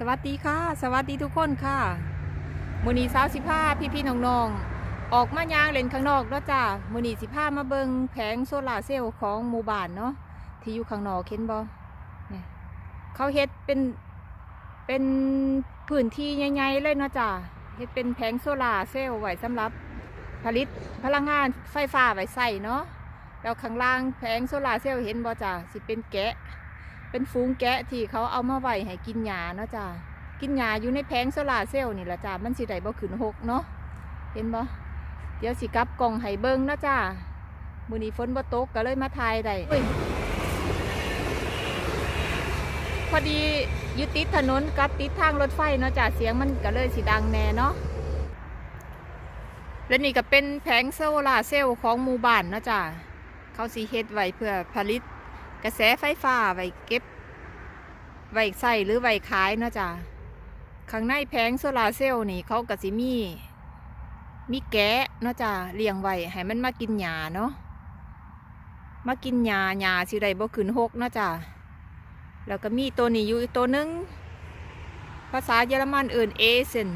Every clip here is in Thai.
สวัสดีค่ะ สวัสดีทุกคนค่ะมือนีสาวสิผ้าพี่พี่น้องๆองออกมายางเล่นข้างนอกเนาะจ้ามือนีสิผ้ามาเบิงแผงโซลาร์เซลล์ของหมู่บ้านเนาะที่อยู่ข้างนอกเห็นบ่เนี่ยเขาเฮ็ดเป็นเป็นพื้นที่ใหญ่ๆเลยเนาะจ้าเฮ็ดเป็นแผงโซลาร์เซลล์ไว้สำหรับผลิตพลังงานไฟฟ้าไว้ใส่เนาะแล้วข้างล่างแผงโซลาร์เซลล์เห็นบ่จ้าสิเป็นแกะ เป็นฟูงแกะที่เขาเอามาไว้ให้กินหญ้าเนาะจ้ากินหญ้าอยู่ในแผงโซลาร์เซลล์นี่แหละจ้ามันสิได้บ่ขึ้นหกเนาะเห็นบ่เดี๋ยวสิกลับกล่องให้เบิ่งเนาะจ้ามื้อนี้ฝนบ่ตกก็เลยมาถ่ายได้อุ้ยพอดียู่ติดถนนกับติดทางรถไฟเนาะจ้าเสียงมันก็เลยสิดังแน่เนาะและนี่ก็เป็นแผงโซลาร์เซลล์ของหมู่บ้านเนาะจ้าเขาสิเฮ็ดไว้เพื่อผลิต กระแสไฟฟ้าไว้เก็บ ไว้ใส่หรือไว้ขายเนาะจ้ะข้างในแผงโซลาเซลล์นี่เขาก็สิมี มีแกะเนาะจ้ะเลี้ยงไว้ให้มันมากินหญ้าเนาะมากินหญ้าหญ้าสิได้บ่ขึ้นหกเนาะจ้ะแล้วก็มีตัวนี้อยู่ตัวหนึง ภาษาเยอรมันเอื่นเอเซน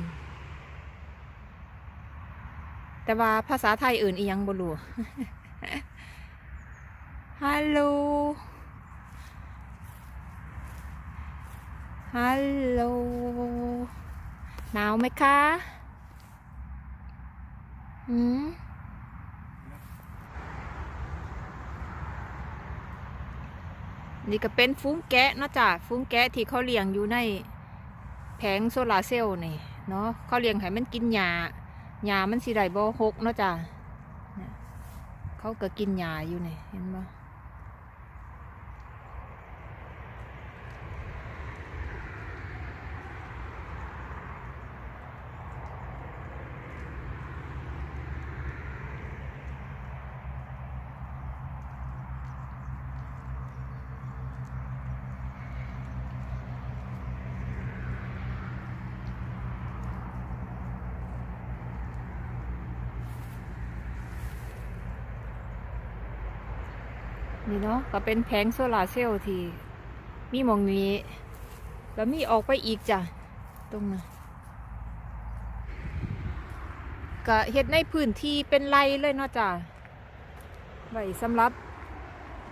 แต่ว่าภาษาไทยเอื่นอียังบ่รู้ฮัลโหล ฮัลโหล หนาวไหมคะ อืมนี่ก็เป็นฟุ้งแกะนะจ้ะฟุ้งแกะที่เขาเลี้ยงอยู่ในแผงโซลารเซลล์นี่เนาะเขาเลี้ยงให้มันกินหญ้าหญ้ามันสิได้บ่หกเนาะจ้ะเนี่ยเขาก็กินหญ้าอยู่นี่เห็นบ่ นี่เนาะก็เป็นแผงโซลาร์เซลล์ที่ มีมองนี้ แล้วมีออกไปอีกจ้ะ ตรงนั้นก็เฮ็ดในพื้นที่เป็นไรเลยเนาะจ้ะไว้สำหรับ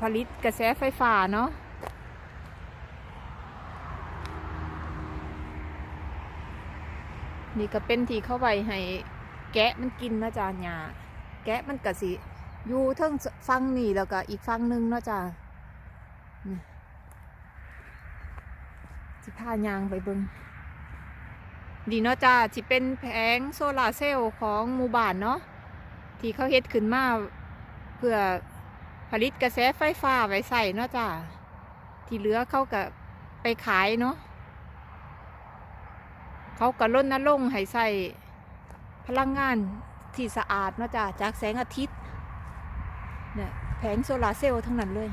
ผลิตกระแสไฟฟ้าเนาะนี่ก็เป็นที่เข้าไว้ให้แกะมันกินนะจ้ะหญ้าแกะมันกะสิ อยู่เทิงฟังนี่แล้วก็อีกฟังหนึ่งเนาะจ้ะนี่สิพายางไปเบิงดีเนาะจ้าสิเป็นแผงโซลาร์เซลล์ของหมู่บ้านเนาะที่เขาเฮ็ดขึ้นมาเพื่อผลิตกระแสไฟฟ้าไว้ใส่เนาะจ้าที่เหลือเขาก็ไปขายเนาะเขาก็ลดนลงให้ใส่พลังงานที่สะอาดเนาะจ้าจากแสงอาทิตย์ แผงโซลาเซลล์ทั้งนั้นเลย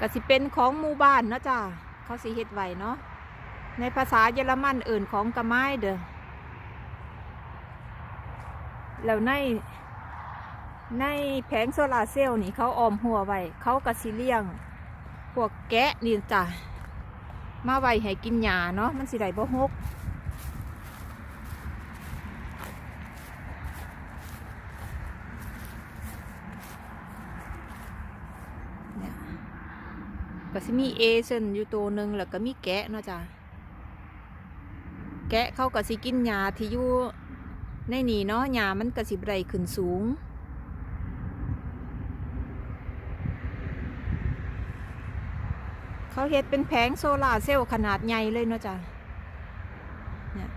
ก็สิเป็นของหมู่บ้านนะจ้าเขาสิเฮ็ดไว้เนาะในภาษาเยอรมันเอื่นของกระไม้เด้อแล้วในในแผงโซลาเซลล์นี่เขาออมหัวไว้เขากระสิเลี้ยงพวกแกะนี่จ้ะมาไว้ให้กินหญ้าเนาะมันสิได้บ่หก ก็สิมีเอเซนอยู่ตัวหนึ่งแล้วก็มีแกะเนาะจ้ะแกะเขาก็สิกินหญ้าที่อยู่ในนี่เนาะหญ้ามันก็สิไรขึ้นสูง เขาเฮ็ดเป็นแผงโซลาร์เซลล์ขนาดใหญ่เลยเนาะจ้ะเนี่ย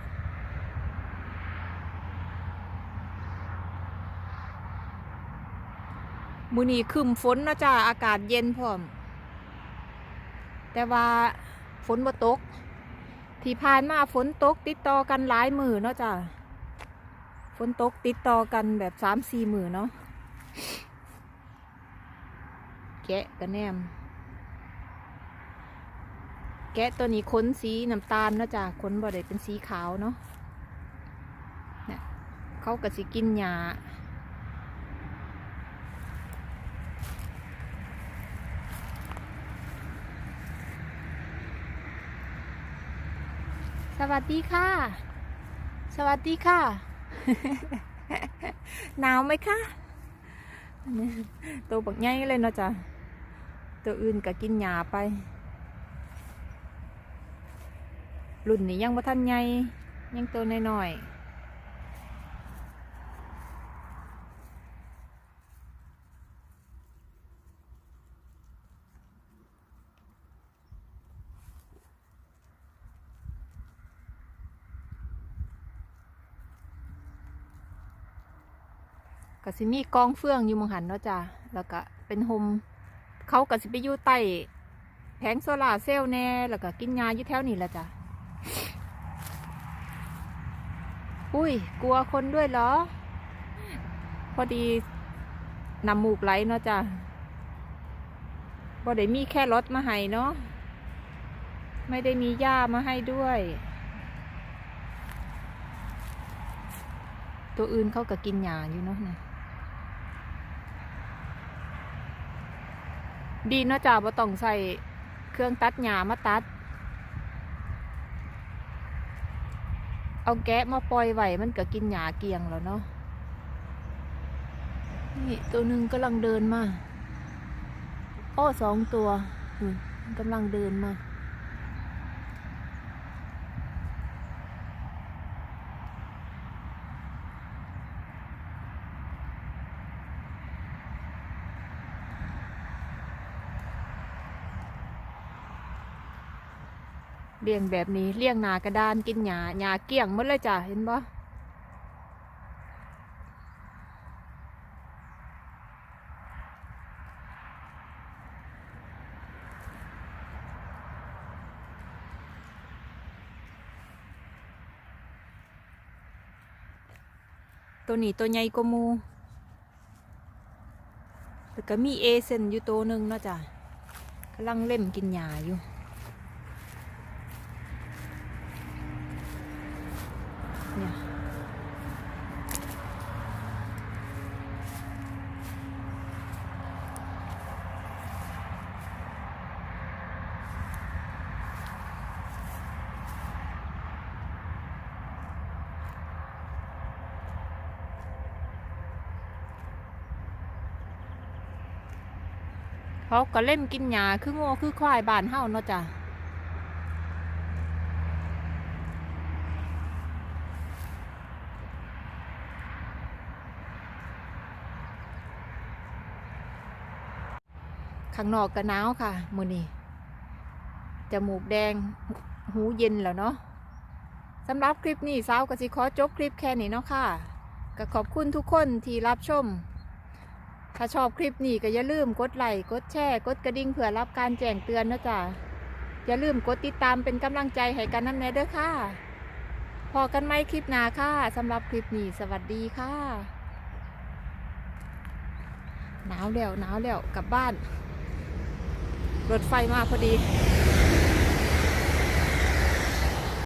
มือนี้คึมฝนเนาะจ้ะอากาศเย็นพร้อม แต่ว่าฝนบ่ตก ที่ผ่านมาฝนตกติดต่อกันหลายมือเนาะจ้ะฝนตกติดต่อกันแบบสามสี่มือเนาะแกะกระแนม แกะตัวนี้ขนสีน้ำตาลเนาะจ้ะขนบ่ได้เป็นสีขาวเนาะเนี่ยเขาก็สิกินหญ้า สวัสดีค่ะ สวัสดีค่ะ หนาวไหมคะอันนี้ตัวบักใหญ่เลยเนาะจ้ะตัวอื่นก็กินหญ้าไปรุ่นนี้ยังบ่ทันใหญ่ยังตัวน้อยๆ ก็สิมีกองเฟืองอยู่มองหันเนาะจ้ะแล้วก็เป็นโฮมเขาก็สิไปอยู่ใต้แผงโซลาร์เซลล์แน่แล้วก็กินยาอยู่แถวนี้ละจ้ะอุ้ย กลัวคนด้วยเหรอ พอดีนำหมูกไหลเนาะจ้ะบ่ได้มีแค่รถมาให้เนาะไม่ได้มีหญ้ามาให้ด้วย ตัวอื่นเขาก็กินหญ้าอยู่เนาะเนี่ย ดีเนาะจ้าบ่ต้องใส่เครื่องตัดหญ้ามาตัด เอาแกะมาปล่อยไว้มันก็กินหญ้าเกียงแล้วเนาะนี่ตัวหนึ่งกำลังเดินมา โอ้สองตัวกำลังเดินมา เลี้ยงแบบนี้เลี้ยงนากระดานกินหญ้าหญ้าเกี้ยงหมดเลยจ้ะเห็นปะตัวนี้ตัวใหญ่กว่ามูแล้วก็มีเอเซนอยู่ตัวหนึ่งเนาะจ้ะกำลังเล่มกินหญ้าอยู่ เขาก็เล่มกินหญ้าคือโง่คือควายบ้านเฮาเนาะจ้ะข้างนอกก็หนาวค่ะมือนี้จมูกแดงหูเย็นแล้วเนาะสำหรับคลิปนี้สาวกสิขอจบคลิปแค่นี้เนาะค่ะก็ขอบคุณทุกคนที่รับชม ถ้าชอบคลิปนี้ก็อย่าลืมกดไลค์กดแชร์กดกระดิ่งเพื่อรับการแจ้งเตือนนะจ๊ะอย่าลืมกดติดตามเป็นกำลังใจให้กันนั่นแน่เด้อค่ะพอกันไหมคลิปหน้าค่ะสำหรับคลิปนี้สวัสดีค่ะ หนาวแล้วหนาวแล้วกลับบ้าน รถไฟมาพอดี